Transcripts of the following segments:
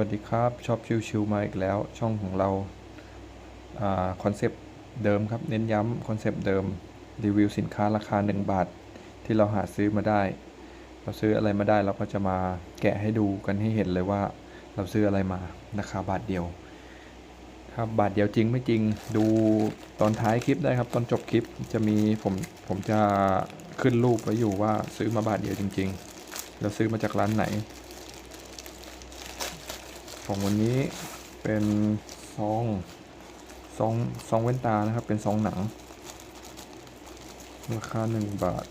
วัสดีครับชอบชิวๆมาอีกแล้ว ช่องของเราคอนเซปต์เดิมครับ เน้นย้ำคอนเซปต์เดิม รีวิวสินค้าราคา 1 บาท ที่เราหาซื้อมาได้ เราซื้ออะไรมาได้เราก็จะมาแกะให้ดูกันให้เห็นเลยว่า เราซื้ออะไรมาราคาบาทเดียวครับบาทเดียวจริงไม่จริงดูตอนท้ายคลิปได้ครับ ตอนจบคลิปจะมีผมผมจะขึ้นรูปไว้อยู่ว่าซื้อมาบาทเดียวจริงๆแล้วซื้อมาจากร้านไหน ของวันนี้เป็นซองซองซองเว้นตานะครับ เป็นซองหนัง ราคาหนึ่งบาท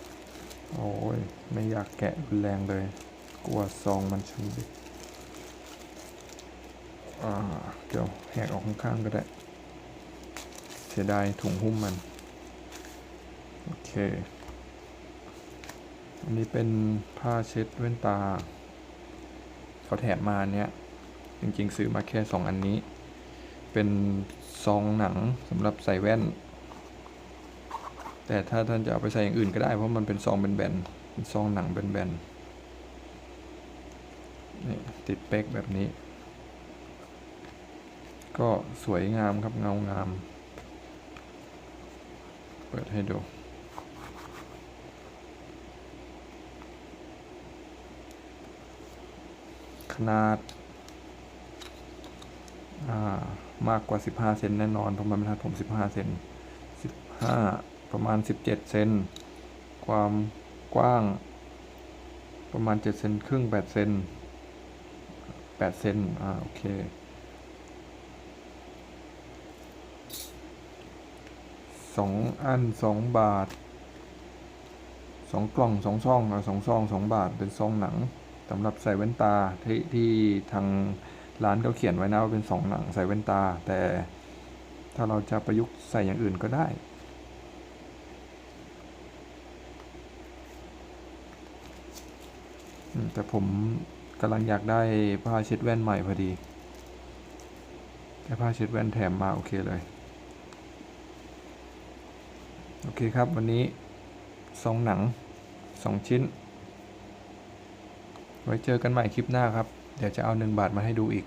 โอ้ย ไม่อยากแกะรุนแรงเลย กลัวซองมันชำรุดอ่าเดี๋ยวแหกออกข้างๆก็ได้ เสียดายถุงหุ้มมัน โอเค อันนี้เป็นผ้าเช็ดแว่นตา เขาแถมมาเนี้ย จริงๆ ซื้อมาแค่สองอันนี้ เป็นซองหนังสำหรับใส่แว่น แต่ถ้าท่านจะเอาไปใส่อย่างอื่นก็ได้เพราะมันเป็นซองเป็นแบนๆเป็นซองหนังเป็นแบนๆนี่ติดเป๊กแบบนี้ ก็สวยงามครับเงางาม เปิดให้ดูขนาด มากกว่า 15 เซนแน่นอนเพราะมันบรรทัดผม 15 เซน 15 ประมาณ 17 เซน ความกว้าง ประมาณ 7 เซนครึ่ง 8 เซน 8 เซน อ่า โอเค สองอันสองบาท สองกล่องสองซองสองซองสองบาท เป็นซองหนังสำหรับใส่แว่นตาที่ที่ทาง ร้านเขาเขียนไว้นะว่าเป็นสองหนังใส่แว่นตา แต่ถ้าเราจะประยุกต์ใส่อย่างอื่นก็ได้แต่ผมกำลังอยากได้ผ้าเช็ดแว่นใหม่พอดีได้ผ้าเช็ดแว่นแถมมาโอเคเลย โอเคครับวันนี้ซองหนังสองชิ้น ไว้เจอกันใหม่คลิปหน้าครับ เดี๋ยวจะเอาหนึ่งบาทมาให้ดูอีก